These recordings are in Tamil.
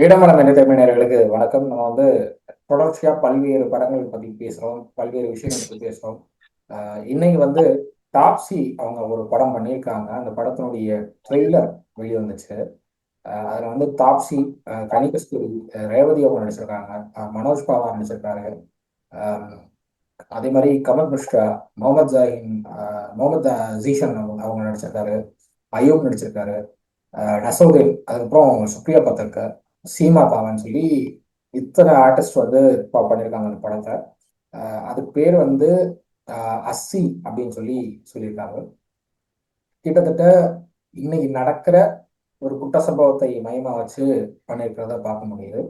இடமலம் என்டர்டைன்மெண்டர்களுக்கு வணக்கம். நம்ம வந்து தொடர்ச்சியா பல்வேறு படங்கள் பத்தி பேசுறோம் பல்வேறு விஷயங்கள் பத்தி பேசுறோம். இன்னைக்கு வந்து டாப்ஸி அவங்க ஒரு படம் பண்ணியிருக்காங்க. அந்த படத்தினுடைய ட்ரெய்லர் வெளிவந்துச்சு. அதுல வந்து தாப்சி ஆஹ் கனிகஸ்தூரி ரேவதி அவங்க நடிச்சிருக்காங்க. மனோஜ் பாவா நடிச்சிருக்காரு. அதே மாதிரி கமல் மிஸ்ரா முகமது ஜாஹின் முகமது ஜீஷன் அவங்க அவங்க நடிச்சிருக்காரு. அயூப் நடிச்சிருக்காரு. ஆஹ் அதுக்கப்புறம் சுப்ரியா பத்திரிக்கா சீமா பாவன் சொல்லி இத்தனை ஆர்டிஸ்ட் வந்து ப- பண்ணியிருக்காங்க அந்த படத்தை. அது பேர் வந்து ஆஹ் அஸ்ஸி அப்படின்னு சொல்லி சொல்லியிருக்காங்க. கிட்டத்தட்ட இன்னைக்கு நடக்கிற ஒரு குட்ட சம்பவத்தை மையமா வச்சு பண்ணியிருக்கிறத பார்க்க முடியுது.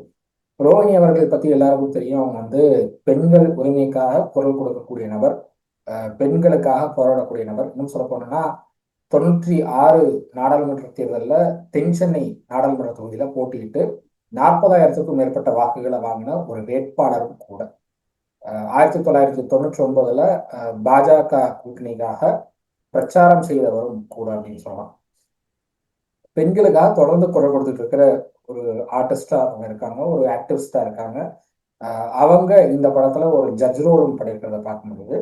ரோஹிணி அவர்கள் பத்தி எல்லாருக்கும் தெரியும். அவங்க வந்து பெண்கள் உரிமைக்காக குரல் கொடுக்கக்கூடிய நபர். பெண்களுக்காக போராடக்கூடிய நபர். இன்னும் சொல்ல போனோம்னா தொண்ணூற்றி ஆறு நாடாளுமன்ற தேர்தலில் தென் சென்னை நாடாளுமன்ற தொகுதியில் போட்டியிட்டு நாற்பதாயிரத்துக்கும் மேற்பட்ட வாக்குகளை வாங்கின ஒரு வேட்பாளரும் கூட. ஆயிரத்தி தொள்ளாயிரத்தி தொண்ணூற்றி ஒன்பதுல பாஜக கூட்டணிக்காக பிரச்சாரம் செய்தவரும் கூட அப்படின்னு சொல்லலாம். பெண்களுக்காக தொடர்ந்து குரல் கொடுத்துட்டு இருக்கிற ஒரு ஆர்டிஸ்டா அவங்க இருக்காங்க ஒரு ஆக்டிவிஸ்டா இருக்காங்க. அவங்க இந்த படத்துல ஒரு ஜட்ஜ் ரோலும் பண்ணியிருக்கிறத பார்க்க முடியுது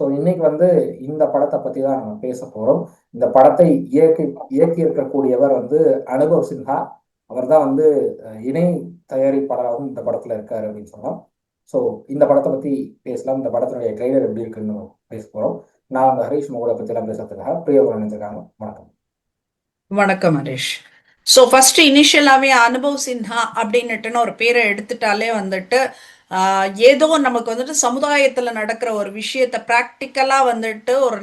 ஸோ இன்னைக்கு வந்து இந்த படத்தை பத்தி தான் நம்ம பேச போறோம். இந்த படத்தை இயக்கி இயக்கி இருக்கக்கூடியவர் வந்து அனுபவ் சின்ஹா. அவர் தான் வந்து இணை தயாரிப்பாளராகவும் இந்த படத்துல இருக்காரு அப்படின்னு சொன்னோம் ஸோ இந்த படத்தை பத்தி பேசலாம். இந்த படத்தினுடைய ட்ரெய்லர் எப்படி இருக்குன்னு பேச போறோம். நான் ஹரீஷ் மோகோட பத்தி எல்லாம் பேசுறதுக்காக பிரியவர் நினைஞ்சிருக்காங்க வணக்கம். வணக்கம் ஹரிஷ். ஸோ ஃபர்ஸ்ட் இனிஷியலாகவே அனுபவ் சின்ஹா அப்படின்னுட்டுன்னு ஒரு பேரை எடுத்துட்டாலே வந்துட்டு ஏதோ நமக்கு வந்துட்டு சமுதாயத்தில் நடக்கிற ஒரு விஷயத்தை ப்ராக்டிக்கலாக வந்துட்டு ஒரு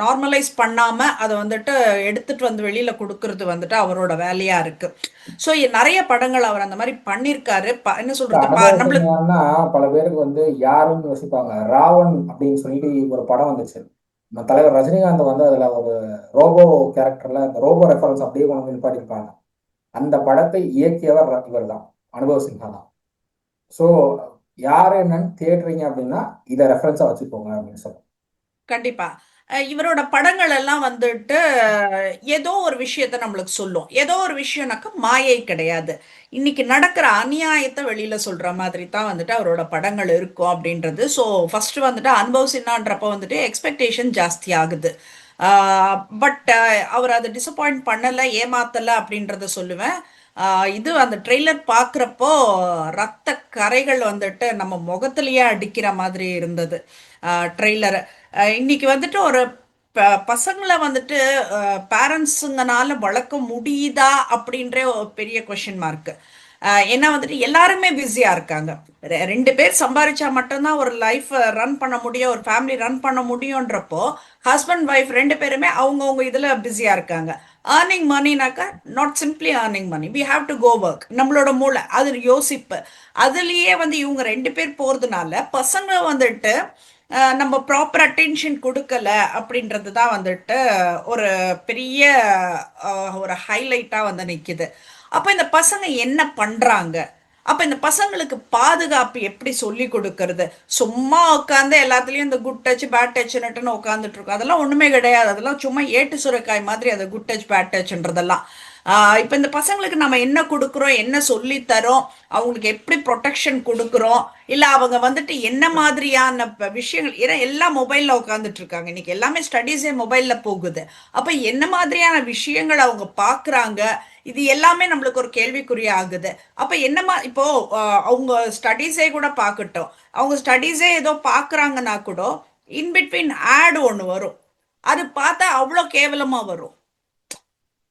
நார்மலைஸ் பண்ணாமல் அதை வந்துட்டு எடுத்துட்டு வந்து வெளியில் கொடுக்கறது வந்துட்டு அவரோட வேலையாக இருக்கு. ஸோ நிறைய படங்கள் அவர் அந்த மாதிரி பண்ணியிருக்காரு ப- என்ன சொல்றது? நம்மளுக்கு பல பேருக்கு வந்து யாருன்னு யோசிப்பாங்க. ராவன் அப்படின்னு சொல்லிட்டு ஒரு படம் வந்துச்சு. நம்ம தலைவர் ரஜினிகாந்த் வந்து அதுல ஒரு ரோபோ கேரக்டர்ல அந்த ரோபோ ரெஃபரன்ஸ் அப்படியே கொண்டு நிப்பாட்டியிருப்பாங்க. அந்த படத்தை இயக்கியவர் இவர் தான் அனுபவ் சின்ஹா தான். ஸோ யார் என்னன்னு தேடுறீங்க அப்படின்னா இதை ரெஃபரன்ஸா வச்சுக்கோங்க அப்படின்னு சொல்லுவோம் கண்டிப்பா. இவரோட படங்கள் எல்லாம் வந்துட்டு ஏதோ ஒரு விஷயத்த நம்மளுக்கு சொல்லும். ஏதோ ஒரு விஷயம்னாக்க மாயை கிடையாது. இன்னைக்கு நடக்கிற அநியாயத்தை வெளியில சொல்ற மாதிரி தான் வந்துட்டு அவரோட படங்கள் இருக்கும் அப்படின்றது. ஸோ ஃபர்ஸ்ட் வந்துட்டு அனுபவ் சின்னான்றப்ப வந்துட்டு எக்ஸ்பெக்டேஷன் ஜாஸ்தி ஆகுது. பட் அவர் அதை டிசப்பாயிண்ட் பண்ணலை ஏமாத்தலை அப்படின்றத சொல்லுவேன். இது அந்த ட்ரெய்லர் பார்க்குறப்போ ரத்த கரைகள் வந்துட்டு நம்ம முகத்துலேயே அடிக்கிற மாதிரி இருந்தது ட்ரெய்லர் இன்னைக்கு வந்துட்டு ஒரு ப- பசங்களை வந்துட்டு பேரண்ட்ஸுங்கனால வளர்க்க முடியுதா அப்படின்ற ஒரு பெரிய கொஷின் மார்க்கு ஏன்னா வந்துட்டு எல்லாருமே பிஸியாக இருக்காங்க. ரெண்டு பேர் சம்பாதிச்சா மட்டும்தான் ஒரு லைஃப் ரன் பண்ண முடியும் ஒரு ஃபேமிலி ரன் பண்ண முடியுன்றப்போ ஹஸ்பண்ட் ஒய்ஃப் ரெண்டு பேருமே அவங்கவுங்க இதில் பிஸியாக இருக்காங்க. Earning மணினாக்கா not simply earning money we have to go work நம்மளோட மூளை. அது யோசிப்பு. அதுலேயே வந்து இவங்க ரெண்டு பேர் போகிறதுனால பசங்க வந்துட்டு நம்ம ப்ராப்பர் அட்டென்ஷன் கொடுக்கல அப்படின்றது தான் வந்துட்டு ஒரு பெரிய ஒரு ஹைலைட்டாக வந்து நிற்கிது அப்போ இந்த பசங்க என்ன பண்ணுறாங்க அப்போ இந்த பசங்களுக்கு பாதுகாப்பு எப்படி சொல்லி கொடுக்கறது? சும்மா உட்காந்து எல்லாத்துலேயும் இந்த குட் டச் பேட் டச்னுட்டுன்னு உட்காந்துட்டு இருக்கோம். அதெல்லாம் ஒன்றுமே கிடையாது. அதெல்லாம் சும்மா ஏட்டு சுரக்காய் மாதிரி அது குட் டச் பேட் டச்ன்றதெல்லாம் இப்போ இந்த பசங்களுக்கு நம்ம என்ன கொடுக்குறோம்? என்ன சொல்லித்தரோம்? அவங்களுக்கு எப்படி ப்ரொடெக்ஷன் கொடுக்குறோம்? இல்லை அவங்க வந்துட்டு என்ன மாதிரியான விஷயங்கள்? ஏன்னா எல்லாம் மொபைலில் உட்காந்துட்டு இருக்காங்க. இன்னைக்கு எல்லாமே ஸ்டடீஸே மொபைலில் போகுது. அப்போ என்ன மாதிரியான விஷயங்கள் அவங்க பார்க்குறாங்க இது எல்லாமே நம்மளுக்கு ஒரு கேள்விக்குறி ஆகுது. அப்போ என்னமா இப்போ அவங்க ஸ்டடீஸே கூட பார்க்கட்டும் அவங்க ஸ்டடீஸே ஏதோ பார்க்குறாங்கன்னா கூட இன்பிட்வீன் ஆட் ஒன்று வரும். அது பார்த்தா அவ்வளோ கேவலமாக வரும்.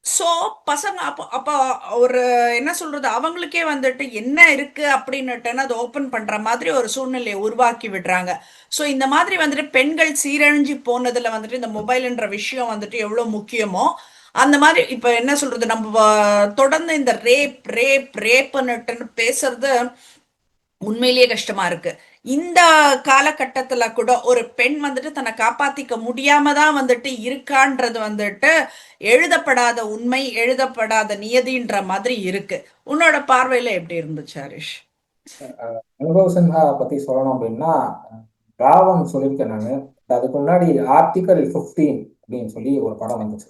ஸோ பசங்க அப்போ அப்போ ஒரு என்ன சொல்றது அவங்களுக்கே வந்துட்டு என்ன இருக்கு அப்படின்னுட்டுன்னு அதை ஓப்பன் பண்ற மாதிரி ஒரு சூழ்நிலையை உருவாக்கி விடுறாங்க. ஸோ இந்த மாதிரி வந்துட்டு பெண்கள் சீரழிஞ்சு போனதுல வந்துட்டு இந்த மொபைல்ன்ற விஷயம் வந்துட்டு எவ்வளோ முக்கியமோ அந்த மாதிரி இப்போ என்ன சொல்றது நம்ம தொடர்ந்து இந்த ரேப் ரேப் ரேப்னுட்டுன்னு பேசுறது உண்மையிலேயே கஷ்டமா இருக்கு. இந்த காலகட்டத்துல கூட ஒரு பெண் வந்துட்டு தன்னை காப்பாத்திக்க முடியாம தான் வந்துட்டு இருக்கான்றது வந்துட்டு எழுதப்படாத உண்மை எழுதப்படாத நியதின்ற மாதிரி இருக்கு. உன்னோட பார்வையில எப்படி இருந்துச்சு ஹரிஷ்? அனுபவ் சின்ஹா பத்தி சொல்லணும் அப்படின்னா ராவன் சொல்லியிருக்கேன் நான். அதுக்கு முன்னாடி ஆர்டிகல் 15 அப்படின்னு சொல்லி ஒரு படம் வந்துச்சு.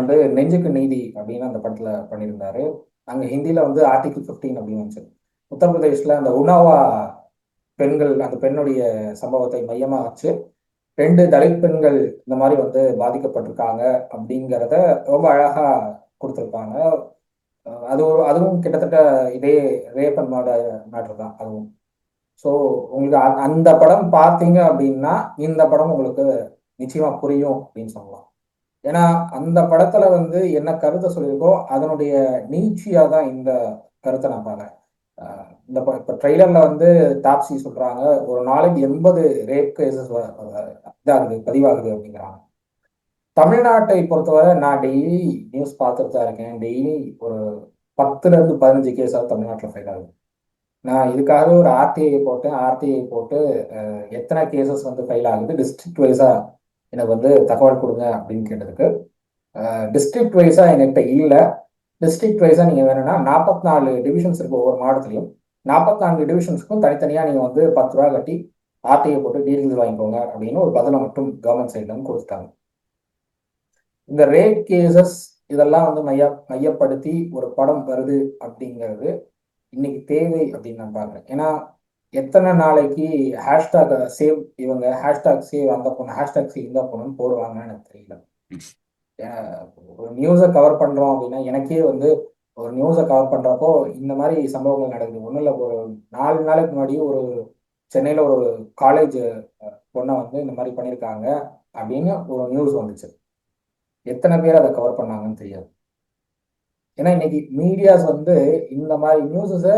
வந்து நெஞ்சுக்கு நீதி அப்படின்னு அந்த படத்துல பண்ணியிருந்தாரு. அங்க ஹிந்தில வந்து ஆர்டிகிள் 15 அப்படின்னு வந்துச்சு. உத்தரப்பிரதேஷ்ல அந்த உணவா பெண்கள் அந்த பெண்ணுடைய சம்பவத்தை மையமா வச்சு ரெண்டு தலித் பெண்கள் இந்த மாதிரி வந்து பாதிக்கப்பட்டிருக்காங்க அப்படிங்கிறத ரொம்ப அழகா கொடுத்துருப்பாங்க. அது ஒரு அதுவும் கிட்டத்தட்ட இதே ரேப் அண்ட் மர்டர் மேட்டர் தான் அதுவும். ஸோ உங்களுக்கு அந்த படம் பார்த்தீங்க அப்படின்னா இந்த படம் உங்களுக்கு நிச்சயமா புரியும் அப்படின்னு சொல்லலாம். ஏன்னா அந்த படத்துல வந்து என்ன கருத்தை சொல்லியிருக்கோ அதனுடைய நீச்சியா தான் இந்த கருத்தை நான் பார்க்கறேன். இந்த இப்ப ட்ரெய்லர்ல வந்து டாப்ஸி சொல்றாங்க ஒரு நாளைக்கு எண்பது ரேப் கேசஸ் இதாகுது பதிவாகுது அப்படிங்கிறாங்க. தமிழ்நாட்டை பொறுத்தவரை நான் டெய்லி நியூஸ் பார்த்துட்டு தான் இருக்கேன். டெய்லி ஒரு பத்துல இருந்து பதினஞ்சு கேஸாக தமிழ்நாட்டில் ஃபைல் ஆகுது. நான் இதுக்காக ஒரு ஆர்டிஐ போட்டேன். ஆர்டிஐ போட்டு எத்தனை கேசஸ் வந்து ஃபைல் ஆகுது? டிஸ்ட்ரிக்ட் வைஸா எனக்கு வந்து தகவல் கொடுங்க அப்படின்னு கேட்டதுக்கு டிஸ்ட்ரிக்ட் வைஸா என்கிட்ட இல்லை. டிஸ்ட்ரிக்ட் வைஸா நீங்க வேணும்னா நாற்பத்தி நாலு டிவிஷன்ஸ் இருக்கு ஒவ்வொரு மாவட்டத்திலையும். நாற்பத்தி நான்கு டிவிஷன்ஸ்க்கும் தனித்தனியா நீங்க வந்து பத்து ரூபா கட்டி ஆர்டிஐ போட்டு டீட்டெயில்ஸ் வாங்கிக்கோங்க அப்படின்னு ஒரு பதிலை மட்டும் கவர்மெண்ட் சைட்ல இருந்து கொடுத்துட்டாங்க. இந்த ரேட் கேசஸ் இதெல்லாம் வந்து மைய மையப்படுத்தி ஒரு படம் வருது அப்படிங்கிறது இன்னைக்கு தேவை அப்படின்னு நான் பார்க்குறேன் ஏன்னா எத்தனை நாளைக்கு ஹேஷ்டாக் சேவ் இவங்க ஹேஷ்டாக் சேவ் அந்த பொண்ணு ஹேஷ்டாக் சேவ் இந்த பொண்ணுன்னு போடுவாங்கன்னு எனக்கு தெரியல. ஒரு நியூஸை கவர் பண்றோம் அப்படின்னா எனக்கே வந்து ஒரு நியூஸை கவர் பண்றப்போ இந்த மாதிரி சம்பவங்கள் நடக்குது. ஒன்றும் இல்லை ஒரு நாலு நாளைக்கு முன்னாடி ஒரு சென்னையில ஒரு காலேஜ் பொண்ணை வந்து இந்த மாதிரி பண்ணியிருக்காங்க அப்படின்னு ஒரு நியூஸ் வந்துச்சு. எத்தனை பேர் அதை கவர் பண்ணாங்கன்னு தெரியாது. ஏன்னா இன்னைக்கு மீடியாஸ் வந்து இந்த மாதிரி நியூஸஸை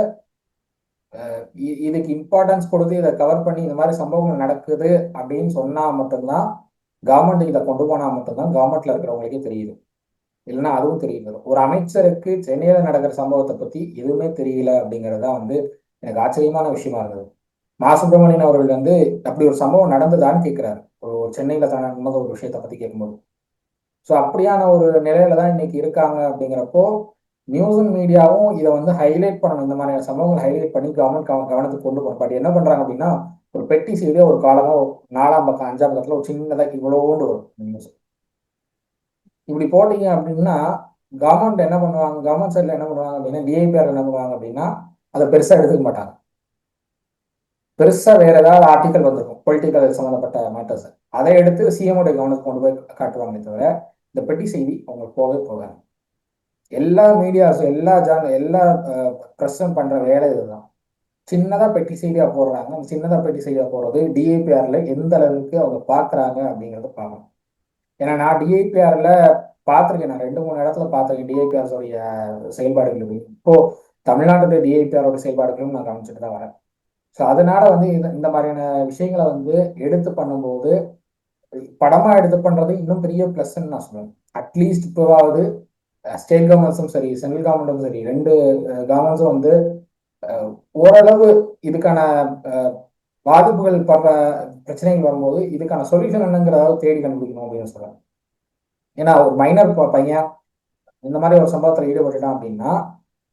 இதுக்கு இம்பார்ட்டன்ஸ் கொடுத்து இதை கவர் பண்ணி இந்த மாதிரி சம்பவங்கள் நடக்குது அப்படின்னு சொன்னா மட்டும்தான் கவர்மெண்ட் இதை கொண்டு போனா மட்டும்தான் கவர்மெண்ட்ல இருக்கிறவங்களுக்கே தெரியுது. இல்லைன்னா அதுவும் தெரியல ஒரு அமைச்சருக்கு சென்னையில நடக்கிற சம்பவத்தை பத்தி எதுவுமே தெரியல அப்படிங்கிறது தான் வந்து எனக்கு ஆச்சரியமான விஷயமா இருந்தது. மா சுப்பிரமணியன் அவர்கள் வந்து அப்படி ஒரு சம்பவம் நடந்ததான்னு கேட்கிறாரு ஒரு ஒரு சென்னையில தான் ஒரு விஷயத்தை பத்தி கேட்கும்போது ஸோ அப்படியான ஒரு நிலையில தான் இன்னைக்கு இருக்காங்க அப்படிங்கிறப்போ நியூஸ் அண்ட் மீடியாவும் இதை வந்து ஹைலைட் பண்ணணும். இந்த மாதிரியான சம்பவங்களை ஹைலைட் பண்ணி கவர்மெண்ட் கவனத்துக்கு கொண்டு போகணும். பட் என்ன பண்றாங்க அப்படின்னா ஒரு பெட்டி சைடே ஒரு காலமா நாலாம் பக்கம் அஞ்சாம் பக்கத்துல ஒரு சின்னதாக இவ்வளோண்டு வரும் நியூஸ் இப்படி போட்டீங்க அப்படின்னா கவர்மெண்ட் என்ன பண்ணுவாங்க கவர்மெண்ட் சைட்ல என்ன பண்ணுவாங்க அப்படின்னா டிஐபிஆர் என்ன பண்ணுவாங்க அப்படின்னா அதை பெருசா எடுத்துக்க மாட்டாங்க. பெருசா வேற ஏதாவது ஆர்டிக்கல் வந்திருக்கும் பொலிட்டிக்கல் சம்மந்தப்பட்ட மேட்டர்ஸ் அதை எடுத்து சிஎம்ஓடைய கவனத்துக்கு கொண்டு போய் காட்டுவாங்களே தவிர இந்த பெட்டி செய்தி அவங்களுக்கு போகவே போகாது. எல்லா மீடியாஸும் எல்லா ஜான் எல்லா ப்ரெஸ்ஸும் பண்ற வேலை இதுதான். சின்னதா பெட்டி செய்தியா போடுறாங்க. அந்த சின்னதா பெட்டி செய்தியா போடுறது டிஐபிஆர்ல எந்த அளவுக்கு அவங்க பாக்குறாங்க அப்படிங்கறத பார்க்கணும். ஏன்னா நான் டிஐபிஆர்ல பார்த்துருக்கேன். நான் ரெண்டு மூணு இடத்துல பார்த்துருக்கேன் டிஐபிஆர்ஸோடைய செயல்பாடுகளுக்கு இப்போது இப்போ தமிழ்நாட்டுடைய டிஐபிஆரோட செயல்பாடுகளும் நான் கவனிச்சுட்டு தான் வரேன். ஸோ அதனால வந்து இந்த இந்த மாதிரியான விஷயங்களை வந்து எடுத்து பண்ணும்போது படமா எடுத்து பண்றது இன்னும் பெரிய ப்ளஸ்ன்னு நான் சொல்லுவேன். அட்லீஸ்ட் இப்போவாவது ஸ்டேட் கவர்மெண்ட்ஸும் சரி சென்ட்ரல் கவர்மெண்ட்டும் சரி ரெண்டு கவர்மெண்ட்ஸும் வந்து ஓரளவு இதுக்கான பாதிப்புகள் படுற பிரச்சனைகள் வரும்போது இதுக்கான சொல்யூஷன் என்னங்கிறதாவது தேடி கண்டுபிடிக்கணும் அப்படின்னு சொல்றேன் ஏன்னா ஒரு மைனர் பையன் இந்த மாதிரி ஒரு சம்பவத்தில் ஈடுபட்டுட்டான் அப்படின்னா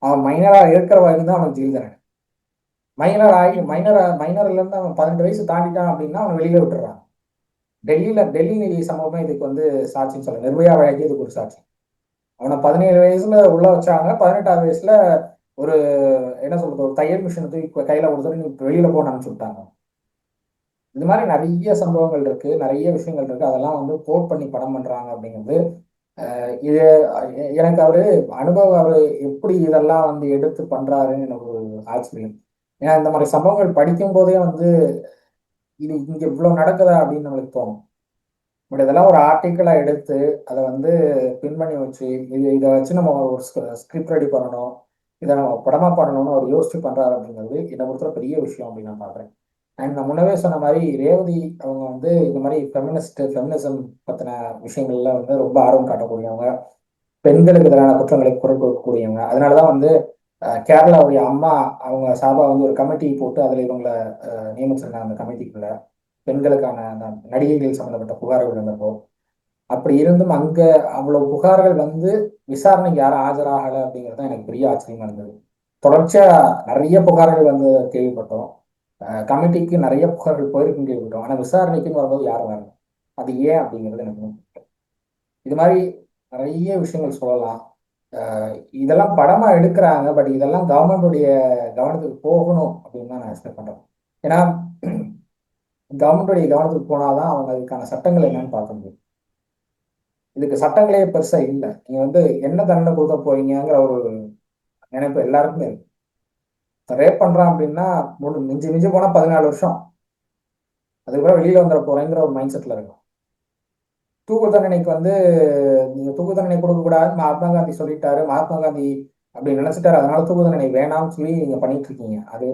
அவன் மைனராக இருக்கிற வரைக்கும் தான் அவன் ஜெயில் தரணும் மைனர் ஆகி மைனர் மைனர்லேருந்து அவன் பதினெட்டு வயசு தாண்டிட்டான் அப்படின்னா அவன் வெளியில விட்டுறான். டெல்லியில டெல்லி சம்பவமே இதுக்கு வந்து சாட்சின்னு சொல்ல நிர்பயா வழக்கு இதுக்கு ஒரு சாட்சி. அவனை பதினேழு வயசுல உள்ள வச்சாங்க. பதினெட்டாவது வயசுல ஒரு என்ன சொல்றது ஒரு தையல் மிஷின் தூக்கி கையில கொடுத்துட்டு நீ வெளியில போன அனுப்பிச்சு விட்டாங்க இது மாதிரி நிறைய சம்பவங்கள் இருக்கு. நிறைய விஷயங்கள் இருக்கு. அதெல்லாம் வந்து கோட் பண்ணி படம் பண்றாங்க அப்படிங்கிறது. இது எனக்கு அவரு அனுபவம் அவரு எப்படி இதெல்லாம் வந்து எடுத்து பண்றாருன்னு எனக்கு ஒரு ஆச்சரியம். ஏன்னா இந்த மாதிரி சம்பவங்கள் படிக்கும் போதே வந்து இது இங்க இவ்வளவு நடக்குதா அப்படின்னு நம்மளுக்கு தோணும். பட் இதெல்லாம் ஒரு ஆர்டிக்கலாக எடுத்து அதை வந்து பின் பண்ணி வச்சு இது இதை வச்சு நம்ம ஒரு ஸ்கிரிப்ட் ரெடி பண்ணணும். இதை நம்ம படமாக பண்ணணும்னு அவர் யோசிச்சு பண்ணுறாரு அப்படிங்கிறது என்னை பொறுத்தவரை பெரிய விஷயம் அப்படின்னு நான் பார்க்குறேன். அண்ட் நான் முன்னவே சொன்ன மாதிரி ரேவதி அவங்க வந்து இந்த மாதிரி ஃபெமினிஸ்ட் ஃபெமினிசம் பற்றின விஷயங்கள்ல வந்து ரொம்ப ஆர்வம் காட்டக்கூடியவங்க. பெண்களுக்கு எதிரான குற்றங்களை குரல் கொடுக்கக்கூடியவங்க. அதனாலதான் வந்து கேரளாவுடைய அம்மா அவங்க சாபா வந்து ஒரு கமிட்டி போட்டு அதில் இவங்களை நியமிச்சிருந்தாங்க அந்த கமிட்டிக்குள்ள பெண்களுக்கான அந்த நடிகைகள் சம்பந்தப்பட்ட புகார்கள் வந்தப்போ அப்படி இருந்தும் அங்க அவ்வளவு புகார்கள் வந்து விசாரணைக்கு யாரும் ஆஜராகல அப்படிங்கிறது தான் எனக்கு பெரிய ஆச்சரியமா இருந்தது தொடர்ச்சியா நிறைய புகார்கள் வந்து கேள்விப்பட்டோம். கமிட்டிக்கு நிறைய புகார்கள் போயிருக்கும் கேள்விப்பட்டோம். ஆனா விசாரணைக்குன்னு வரும்போது யாரும் வரணும் அது ஏன் அப்படிங்கிறது எனக்கு இது மாதிரி நிறைய விஷயங்கள் சொல்லலாம். இதெல்லாம் படமா எடுக்கிறாங்க பட் இதெல்லாம் கவர்மெண்டுடைய கவனத்துக்கு போகணும் அப்படின்னு தான் நான் எக்ஸ்பெக்ட் பண்றேன். ஏன்னா கவர்மெண்டுடைய கவனத்துக்கு போனாதான் அவங்க அதுக்கான சட்டங்கள் என்னன்னு பார்க்க முடியும். இதுக்கு சட்டங்களே பெருசா இல்லை. நீங்க வந்து என்ன தண்டனை கொடுக்க போறீங்கிற ஒரு நினைப்பு எல்லாருக்குமே இருக்கு. ரேப் பண்றான் அப்படின்னா முழு மிஞ்சி மிஞ்சி போனா பதினாலு வருஷம். அதுக்கப்புறம் வெளியில வந்துட போறேங்கிற ஒரு மைண்ட் செட்ல இருக்கும் தூக்கு தண்டனைக்கு வந்து நீங்க தூக்கு தண்டனை கொடுக்க கூடாது மகாத்மா காந்தி சொல்லிட்டாரு. மகாத்மா காந்தி அப்படி நினைச்சிட்டாரு. அதனால தூக்கு தண்டனை வேணாம்னு சொல்லி நீங்க பண்ணிட்டு இருக்கீங்க. அது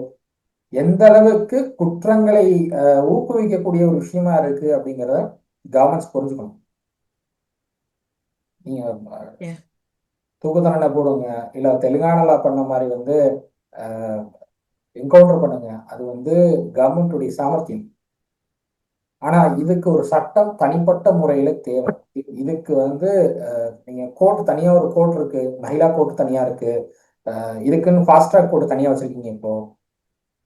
எந்த அளவுக்கு குற்றங்களை ஊக்குவிக்கக்கூடிய ஒரு விஷயமா இருக்கு அப்படிங்கிறத கவர்மெண்ட்ஸ் புரிஞ்சுக்கணும். நீங்க. தூக்கு தண்டனை போடுங்க. இல்ல தெலுங்கானால பண்ண மாதிரி வந்து என்கவுண்டர் பண்ணுங்க. அது வந்து கவர்மெண்ட்டுடைய சாமர்த்தியம். ஆனா இதுக்கு ஒரு சட்டம் தனிப்பட்ட முறையில தேவை. இதுக்கு வந்து நீங்க கோர்ட் தனியா ஒரு கோர்ட் இருக்கு. மகிழா கோர்ட் தனியா இருக்கு. இதுக்குன்னு ஃபாஸ்ட் ட்ராக் கோர்ட் தனியா வச்சிருக்கீங்க இப்போ.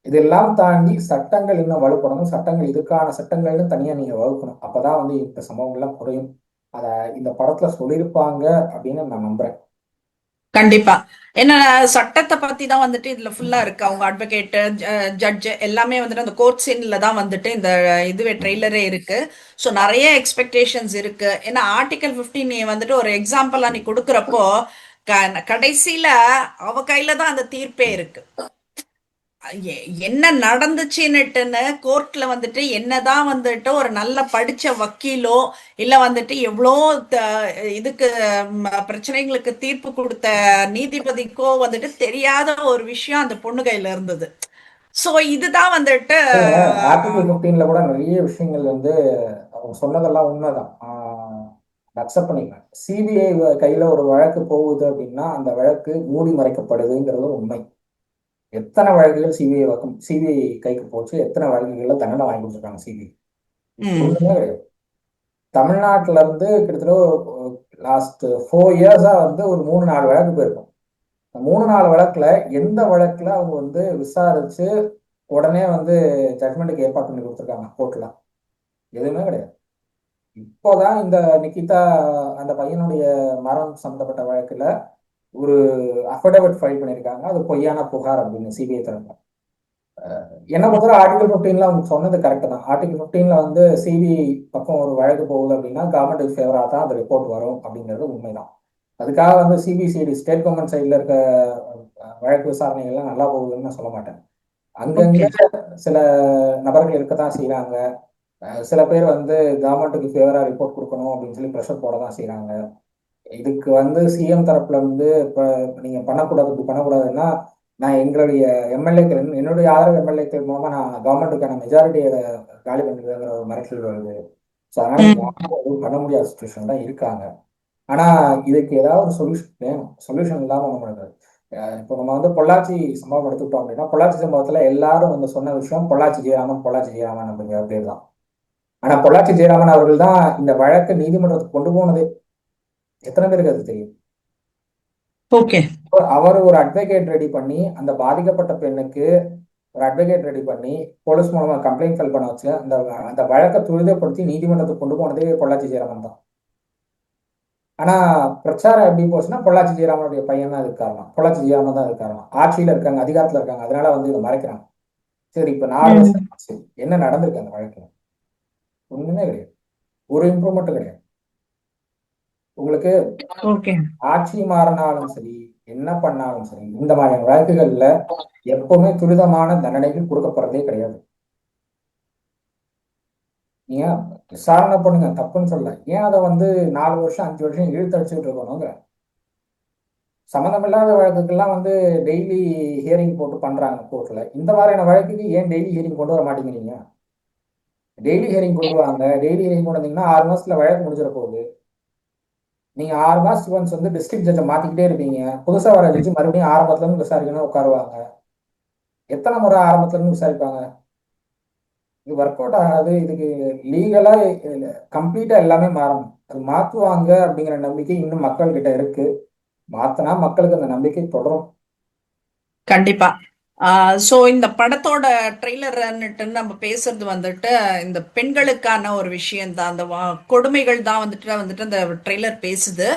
இதெல்லாம் தாண்டி சட்டங்கள் இன்னும் வலுப்படணும்? சட்டங்கள் இதுக்கான சட்டங்கள்னு தனியா நீங்க வகுக்கணும். அப்பதான் வந்து இந்த சம்பவங்கள்லாம் குறையும். அத இந்த படத்துல சொல்லியிருப்பாங்க அப்படின்னு நான் நம்புறேன். கண்டிப்பா. ஏன்னா சட்டத்தை பத்தி தான் வந்துட்டு இதுல ஃபுல்லா இருக்கு. அவங்க அட்வொகேட் ஜட்ஜ் எல்லாமே வந்துட்டு அந்த கோர்ட் சீன்ல தான் வந்துட்டு இந்த இதுவே ட்ரெய்லரே இருக்கு. ஸோ நிறைய எக்ஸ்பெக்டேஷன்ஸ் இருக்கு. ஏன்னா ஆர்டிகல் 15 நீ வந்துட்டு ஒரு எக்ஸாம்பிளா நீ கொடுக்குறப்போ க- கடைசியில அவ கையில தான் அந்த தீர்ப்பே இருக்கு. என்ன நடந்துச்சுன்னுட்டுன்னு கோர்ட்ல வந்துட்டு என்னதான் வந்துட்டு ஒரு நல்ல படிச்ச வக்கீலோ இல்ல வந்துட்டு எவ்வளோ த- இதுக்கு பிரச்சனைகளுக்கு தீர்ப்பு கொடுத்த நீதிபதிக்கோ வந்துட்டு தெரியாத ஒரு விஷயம் அந்த பொண்ணு கையில இருந்தது. சோ இதுதான் வந்துட்டு ஆர்டிகல் பிப்டீன்ல கூட நிறைய விஷயங்கள் வந்து அவங்க சொன்னதெல்லாம் உண்மைதான். அக்செப்ட் பண்ணிக்கலாம் சிபிஐ கையில ஒரு வழக்கு போகுது அப்படின்னா அந்த வழக்கு மூடி மறைக்கப்படுதுங்கிறது உண்மை. எத்தனை வழக்குகள் சிபிஐ வக்கம்? சிபிஐ கைக்கு போச்சு. எத்தனை வழக்குகள்ல தண்டனை வாங்கி கொடுத்துருக்காங்க சிபிஐ கிடையாது. தமிழ்நாட்டுல இருந்து கிட்டத்தட்ட லாஸ்ட் ஃபோர் இயர்ஸா வந்து ஒரு மூணு நாலு வழக்கு போயிருக்கும். மூணு நாலு வழக்குல எந்த வழக்குல அவங்க வந்து விசாரிச்சு உடனே வந்து ஜட்மெண்ட்டுக்கு ஏற்பாடு பண்ணி கொடுத்துருக்காங்க கோர்ட்ல எதுவுமே கிடையாது. இப்போதான் இந்த நிக்கிதா அந்த பையனுடைய மரணம் சம்பந்தப்பட்ட வழக்குல ஒரு அஃபிடவிட் ஃபைல் பண்ணியிருக்காங்க அது பொய்யான புகார் அப்படின்னு சிபிஐ தரப்பு. என்ன பொறுத்தவரை ஆர்டிகல் ஃபிஃப்டீன்ல அவங்க சொன்னது கரெக்ட் தான். ஆர்டிகல் ஃபிஃப்டீன்ல வந்து சிபிஐ பக்கம் ஒரு வழக்கு போகுது அப்படின்னா கவர்மெண்ட் ஃபேவரா தான் அந்த ரிப்போர்ட் வரும் அப்படிங்கிறது உண்மைதான். அதுக்காக வந்து சிபிசிஐடி ஸ்டேட் கவர்மெண்ட் சைடில் இருக்க வழக்கு விசாரணைகள்லாம் நல்லா போகுதுன்னு நான் சொல்ல மாட்டேன். அங்கங்க சில நபர்கள் இருக்கத்தான் செய்றாங்க. அஹ், சில பேர் வந்து கவர்மெண்ட்டுக்கு ஃபேவரா ரிப்போர்ட் கொடுக்கணும் அப்படின்னு சொல்லி ப்ரெஷர் போட தான் செய்றாங்க. இதுக்கு வந்து சிஎம் தரப்புல வந்து இப்போ நீங்க பண்ணக்கூடாது இப்படி பண்ணக்கூடாதுன்னா நான் எங்களுடைய எம்எல்ஏக்கள் என்னுடைய ஆதரவு எம்எல்ஏக்கள் மூலமா நான் கவர்மெண்ட்டுக்கான மெஜாரிட்டியை காலி பண்ணிக்கிறேங்கிற ஒரு மிரட்டல் வருது. ஸோ அதனால பண்ண முடியாத சுச்சுவேஷன் தான் இருக்காங்க. ஆனா இதுக்கு ஏதாவது ஒரு சொல்யூஷன் வேணும். சொல்யூஷன் இல்லாம ஒன்றும் அஹ் இப்போ நம்ம வந்து பொள்ளாச்சி சம்பவம் எடுத்துக்கிட்டோம் அப்படின்னா பொள்ளாச்சி சம்பவத்துல எல்லாரும் வந்து சொன்ன விஷயம் பொள்ளாச்சி ஜெயராமன் பொள்ளாச்சி ஜெயராமன் அப்படிங்கிற பேர் தான் ஆனா பொள்ளாச்சி ஜெயராமன் அவர்கள் தான் இந்த வழக்கை நீதிமன்றத்துக்கு கொண்டு போனதே. எத்தனை பேருக்கு அது தெரியும்? ஓகே அவர் ஒரு அட்வொகேட் ரெடி பண்ணி அந்த பாதிக்கப்பட்ட பெண்ணுக்கு ஒரு அட்வொகேட் ரெடி பண்ணி போலீஸ் மூலமா கம்ப்ளைண்ட் ஃபைல் பண்ண வச்சு அந்த அந்த வழக்கை துரிதப்படுத்தி நீதிமன்றத்துக்கு கொண்டு போனதே பொள்ளாச்சி ஜெயராமன் தான். ஆனா பிரச்சாரம் எப்படி போச்சுன்னா பொள்ளாச்சி ஜெயராமனுடைய பையன் தான் இதுக்கு காரணம். பொள்ளாச்சி ஜெயராமன் தான் இதுக்கு காரணம். ஆட்சியில இருக்காங்க அதிகாரத்துல இருக்காங்க அதனால வந்து இதை மறைக்கிறாங்க. சரி இப்ப நாலு. வருஷம் என்ன நடந்திருக்கு அந்த வழக்குல? ஒண்ணுமே கிடையாது. ஒரு இம்ப்ரூவ்மெண்ட்டும் கிடையாது. உங்களுக்கு ஆட்சி மாறினாலும் சரி என்ன பண்ணாலும் சரி இந்த மாதிரியான வழக்குகள்ல எப்பவுமே துரிதமான தண்டனைகள் கொடுக்கப்படுறதே கிடையாது. நீங்க விசாரணை பண்ணுங்க தப்புன்னு சொல்ல ஏன் அதை வந்து நாலு வருஷம் அஞ்சு வருஷம் இழுத்தடிச்சுட்டு இருக்கணுங்கிற? சம்மந்தமில்லாத வழக்குக்கெல்லாம் வந்து டெய்லி ஹியரிங் போட்டு பண்றாங்க கோர்ட்ல இந்த மாதிரியான வழக்குக்கு ஏன் டெய்லி ஹியரிங் கொண்டு வர மாட்டேங்கிறீங்க? டெய்லி ஹியரிங் கொண்டு வாங்க டெய்லி ஹியரிங் கொண்டு வந்தீங்கன்னா ஆறு மாசத்துல வழக்கு முடிஞ்சிட போகுது. நீங்க ஆறு மாசத்துக்கு ஒன்ஸ் வந்து டிஸ்ட்ரிக்ட் ஜட்ஜை மாத்திக்கிட்டே இருப்பீங்க. புதுசா வர ஜட்ஜி மறுபடியும் ஆரம்பத்துல இருந்து விசாரிக்கணும் உட்காருவாங்க. எத்தனை முறை ஆரம்பத்துல இருந்து விசாரிப்பாங்க? இது ஒர்க் அவுட் ஆகாது. இதுக்கு லீகலா கம்ப்ளீட்டா எல்லாமே மாறணும். அது மாத்துவாங்க அப்படிங்கிற நம்பிக்கை இன்னும் மக்கள் கிட்ட இருக்கு. மாத்தினா மக்களுக்கு அந்த நம்பிக்கை தொடரும். கண்டிப்பா. ஸோ இந்த படத்தோட ட்ரெய்லர்ன்னுட்டு நம்ம பேசுறது வந்துட்டு இந்த பெண்களுக்கான ஒரு விஷயம் தான் அந்த வா- கொடுமைகள் தான் வந்துட்டு வந்துட்டு அந்த ட்ரெய்லர் பேசுது.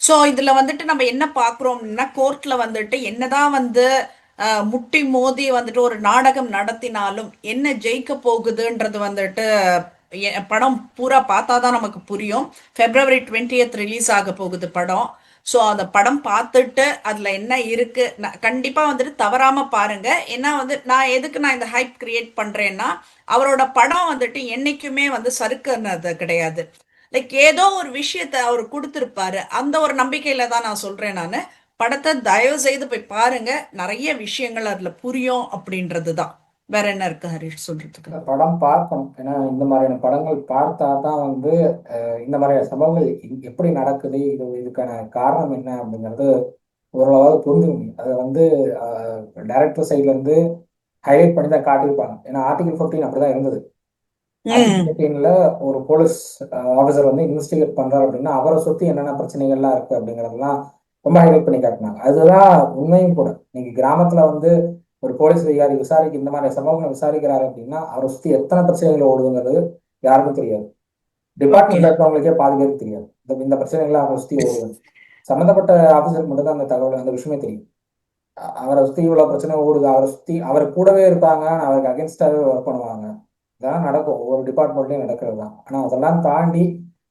ஸோ இதில் வந்துட்டு நம்ம என்ன பார்க்குறோம்னா கோர்ட்டில் வந்துட்டு என்னதான் வந்து முட்டி மோதி வந்துட்டு ஒரு நாடகம் நடத்தினாலும் என்ன ஜெயிக்க போகுதுன்றது வந்துட்டு படம் பூரா பார்த்தா தான் நமக்கு புரியும். ஃபெப்ரவரி 20th ரிலீஸ் ஆக போகுது படம். ஸோ அந்த படம் பார்த்துட்டு அதில் என்ன இருக்கு நான் கண்டிப்பாக வந்துட்டு தவறாமல் பாருங்க. ஏன்னா வந்து நான் எதுக்கு நான் இந்த ஹைப் கிரியேட் பண்ணுறேன்னா அவரோட படம் வந்துட்டு என்னைக்குமே வந்து சறுக்குனது கிடையாது. லைக் ஏதோ ஒரு விஷயத்த அவர் கொடுத்துருப்பாரு. அந்த ஒரு நம்பிக்கையில தான் நான் சொல்கிறேன் நான். படத்தை தயவு செய்து போய் பாருங்க. நிறைய விஷயங்கள் அதில் புரியும் அப்படின்றது தான். வேற என்ன இருக்கு ஹரிஷ் சொல்றதுக்கு? படம் பார்க்கணும். ஏன்னா இந்த மாதிரியான படங்கள் பார்த்தா தான் வந்து இந்த மாதிரியான சம்பவங்கள் எப்படி நடக்குது இது இதுக்கான காரணம் என்ன அப்படிங்கிறது ஓரளவாவது புரிஞ்சுக்க முடியும். அதை வந்து டைரக்டர் சைட்ல இருந்து ஹைலைட் பண்ணி தான் காட்டியிருப்பாங்க. ஏன்னா ஆர்டிகல் 15 அப்படிதான் இருந்தது. 15ல ஒரு போலீஸ் ஆஃபீஸர் வந்து இன்வெஸ்டிகேட் பண்றாரு அப்படின்னா அவரை சுத்தி என்னென்ன பிரச்சனைகள்லாம் இருக்கு அப்படிங்கறதெல்லாம் ரொம்ப ஹைலைட் பண்ணி காட்டினாங்க. அதுதான் உண்மையும் கூட. இன்னைக்கு கிராமத்துல வந்து ஒரு போலீஸ் அதிகாரி விசாரிக்க இந்த மாதிரி சம்பவங்களை விசாரிக்கிறாரு அப்படின்னா அவரை சுத்தி எத்தனை பிரச்சனைகள் ஓடுதுங்கிறது யாருக்கும் தெரியாது. டிபார்ட்மெண்ட்ல இருக்கிறவங்களுக்கே பாதி பேருக்கு தெரியாது. இந்த இந்த பிரச்சனைகளை அவரை சுத்தி ஓடுது. சம்மந்தப்பட்ட ஆபீசருக்கு மட்டும் தான் அந்த தகவல் அந்த விஷயமே தெரியும். அவரை சுத்தி இவ்வளவு பிரச்சனை ஓடுது. அவரை சுத்தி அவர் கூடவே இருப்பாங்க அவருக்கு அகேன்ஸ்டாவே ஒர்க் பண்ணுவாங்க. இதெல்லாம் நடக்கும். ஒவ்வொரு டிபார்ட்மெண்ட்லயும் நடக்கிறது தான் ஆனா அதெல்லாம் தாண்டி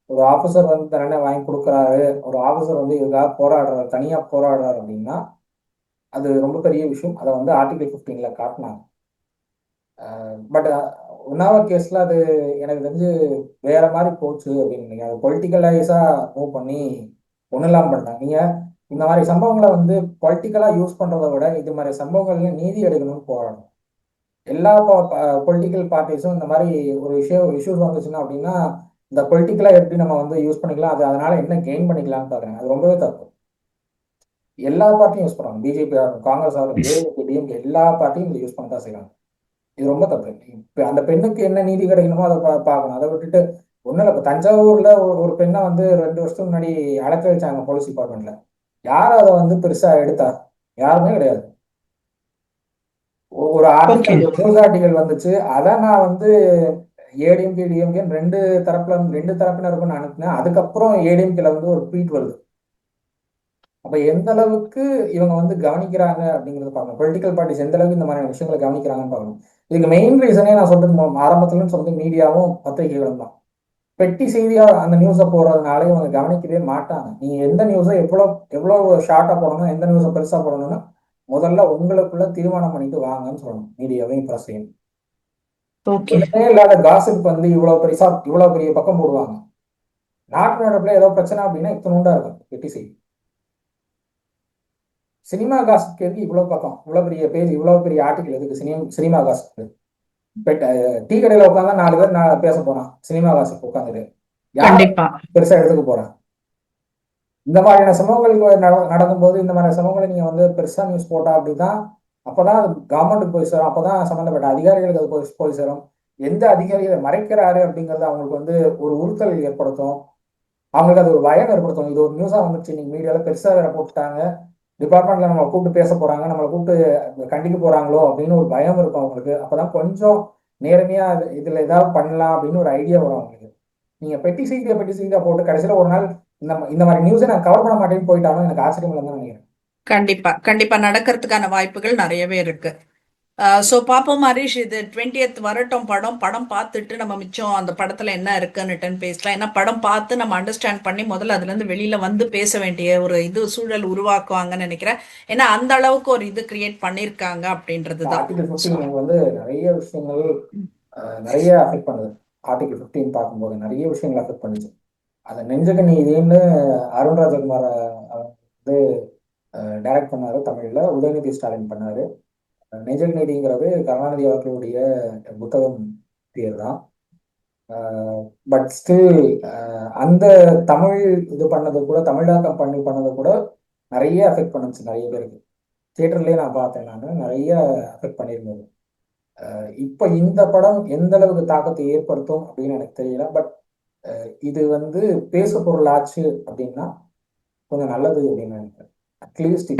ஒரு ஆபீசர் வந்து தண்டனை வாங்கி கொடுக்குறாரு. ஒரு ஆபீசர் வந்து இதுக்காக போராடுறாரு. தனியா போராடுறாரு அப்படின்னா அது ரொம்ப பெரிய விஷயம். அதை வந்து ஆர்டிகல் 15ல காட்டினாங்க. பட் உன்னாவா கேஸில் அது எனக்கு தெரிஞ்சு வேற மாதிரி போச்சு அப்படின்னு அது பொலிட்டிக்கலைஸாக மூவ் பண்ணி ஒன்றும் இல்லாமல் பண்ணிட்டாங்க. நீங்கள் இந்த மாதிரி சம்பவங்களை வந்து பொலிட்டிக்கலாக யூஸ் பண்ணுறத விட இது மாதிரி சம்பவங்கள்ல நீதி எடுக்கணும்னு போராடணும். எல்லா பொலிட்டிக்கல் பார்ட்டிஸும் இந்த மாதிரி ஒரு விஷயம் இஷ்யூஸ் வந்துச்சுன்னா அப்படின்னா இந்த பொலிட்டிக்கலாக எப்படி நம்ம வந்து யூஸ் பண்ணிக்கலாம்? அது அதனால என்ன கெயின் பண்ணிக்கலாம்னு பாக்குறாங்க அது ரொம்பவே தப்பு. எல்லா பார்ட்டியும் யூஸ் பண்றாங்க பிஜேபி ஆகட்டும் காங்கிரஸ் ஆகட்டும் ஏடிஎம்கே டிஎம்கே எல்லா பார்ட்டியும் இதை யூஸ் பண்ண தான் செய்யறாங்க இது ரொம்ப தப்பு. இப்ப அந்த பெண்ணுக்கு என்ன நீதி கிடைக்கணுமோ அதை பார்க்கணும். அதை விட்டுட்டு ஒண்ணும் இல்லை. இப்போ தஞ்சாவூர்ல ஒரு பெண்ணை வந்து ரெண்டு வருஷத்துக்கு முன்னாடி அழைக்க வச்சாங்க போலீஸ் டிபார்ட்மெண்ட்ல யார் அதை வந்து பெருசா எடுத்தா? யாருமே கிடையாது. ஒரு ஆர்டிக்கல் நியூஸ் ஆர்டிக்கல் வந்துச்சு. அதை நான் வந்து ஏடிஎம்கே டிஎம்கே ரெண்டு தரப்புல ரெண்டு தரப்பினருக்கும் அனுப்பினேன். அதுக்கப்புறம் ஏடிஎம்கேல வந்து ஒரு ட்வீட் வருது. அப்ப எந்த அளவுக்கு இவங்க வந்து கவனிக்கிறாங்க அப்படிங்கறத பார்க்கணும். பொலிட்டிக்கல் பார்ட்டிஸ் எந்த அளவுக்கு இந்த மாதிரியான விஷயங்களை கவனிக்கிறாங்கன்னு பார்க்கணும். இதுக்கு மெயின் ரீசனே நான் சொல்றது ஆரம்பத்துலன்னு சொல்றது மீடியாவும் பத்திரிகைகளும் தான். பெட்டி செய்தியா அந்த நியூஸை போடுறதுனால இவங்க கவனிக்கவே மாட்டாங்க. நீங்க எந்த நியூஸை எவ்வளவு எவ்வளவு ஷார்ட்டா போடணும் எந்த நியூஸை பெருசா போடணும்னு முதல்ல உங்களுக்குள்ள தீர்மானம் பண்ணிட்டு வாங்கன்னு சொல்லணும். மீடியாவையும் ஒண்ணுமே இல்லாத காசிப் வந்து இவ்வளவு பெருசா இவ்வளவு பெரிய பக்கம் போடுவாங்க. நாட்டு நடப்புல ஏதோ பிரச்சனை அப்படின்னா இத்தனோண்டா இருக்கும். பெட்டி செய்தி. சினிமா காசுக்கு எதுக்கு இவ்வளவு பக்கம் இவ்வளவு பெரிய பேஜ் இவ்வளவு பெரிய ஆர்டிக்கல் எதுக்கு? சினிமா சினிமா காசுக்கு. டீ கடையில உட்காந்தா நாலு பேர் நான் பேச போறான். சினிமா காசுக்கு உட்காந்துட்டு பெருசா எடுத்துக்க போறான்? இந்த மாதிரியான சம்பவங்கள் நட- நடக்கும்போது இந்த மாதிரியான சம்பவங்களை நீங்க வந்து பெருசா நியூஸ் போட்டா அப்படின்னா அப்பதான் அது கவர்மெண்ட்டுக்கு போய் சேரும். அப்பதான் சம்பந்தப்பட்ட அதிகாரிகளுக்கு அது போய் போய் சேரும். எந்த அதிகாரி இதை மறைக்கிறாரு அப்படிங்கறது அவங்களுக்கு வந்து ஒரு உறுத்தல் ஏற்படுத்தும். அவங்களுக்கு அது ஒரு பயம் ஏற்படுத்தும். இது ஒரு நியூஸா வந்துச்சு இன்னைக்கு மீடியால பெருசா வேற போட்டுட்டாங்க. டிபார்ட்மெண்ட்ல நம்ம கூப்பிட்டு பேச போறாங்க நம்மளை கூப்பிட்டு கண்டிக்க போறாங்களோ அப்படின்னு ஒரு பயம் இருக்கும் அவங்களுக்கு. அப்பதான் கொஞ்சம் நேர்மையா இது- இதுல ஏதாவது பண்ணலாம் அப்படின்னு ஒரு ஐடியா வரும் அவங்களுக்கு. நீங்க பெட்டி சீக்கிரம் பெட்டி சீக்கிரம் போட்டு கடைசியில ஒரு நாள் இந்த இந்த மாதிரி நியூஸை நான் கவர் பண்ண மாட்டேன்னு போயிட்டாலும் எனக்கு ஆச்சரியம் இல்லைன்னு தான் நினைக்கிறேன். கண்டிப்பா. கண்டிப்பா நடக்கிறதுக்கான வாய்ப்புகள் நிறையவே இருக்கு. ஸோ பார்ப்போம் ஹரிஷ் இது 20th வரட்டும் படம். படம் பார்த்துட்டு நம்ம மிச்சம் அந்த படத்துல என்ன இருக்குன்னுட்டுன்னு பேசலாம். ஏன்னா படம் பார்த்து நம்ம அண்டர்ஸ்டாண்ட் பண்ணி முதல்ல அதுல இருந்து வெளியில வந்து பேச வேண்டிய ஒரு இது சூழல் உருவாக்குவாங்கன்னு நினைக்கிறேன். ஏன்னா அந்த அளவுக்கு ஒரு இது கிரியேட் பண்ணிருக்காங்க அப்படின்றது தான் வந்து நிறைய விஷயங்கள் நிறைய அஃபெக்ட் பண்ணுது. ஆர்டிகல் 15 பார்க்கும்போது நிறைய விஷயங்கள் அஃபெக்ட் பண்ணுச்சு. அதை நெஞ்சக நீதினு அருண் ராஜகுமார் வந்து டைரக்ட் பண்ணாரு தமிழ்ல. உதயநிதி ஸ்டாலின் பண்ணாரு. நெஞ்சக நீதிங்கிறது கருணாநிதி அவர்களுடைய புத்தகம் பேர் தான் பட் ஸ்டில் அந்த தமிழ் இது பண்ணது கூட தமிழாக்கம் பண்ணி பண்ணது கூட நிறைய அஃபெக்ட் பண்ணுச்சு நிறைய பேருக்கு. தியேட்டர்லயே நான் பார்த்தேன் நான் நிறைய அஃபெக்ட் பண்ணியிருந்தது. இப்ப இந்த படம் எந்த அளவுக்கு தாக்கத்தை ஏற்படுத்தும் அப்படின்னு எனக்கு தெரியல பட் இது வந்து பேசு பொருள் ஆச்சு அப்படின்னா கொஞ்சம் நல்லது அப்படின்னு நினைக்கிறேன். அட்லீஸ்ட்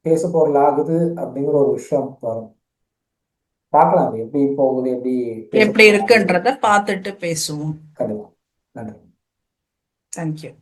பேசு பொருள் ஆகுது அப்படிங்கிற ஒரு விஷயம் வரும். பார்க்கலாம் அது எப்படி போகுது எப்படி எப்படி இருக்குன்றத பார்த்துட்டு பேசுவோம். கண்டிப்பா. நன்றி. தேங்க்யூ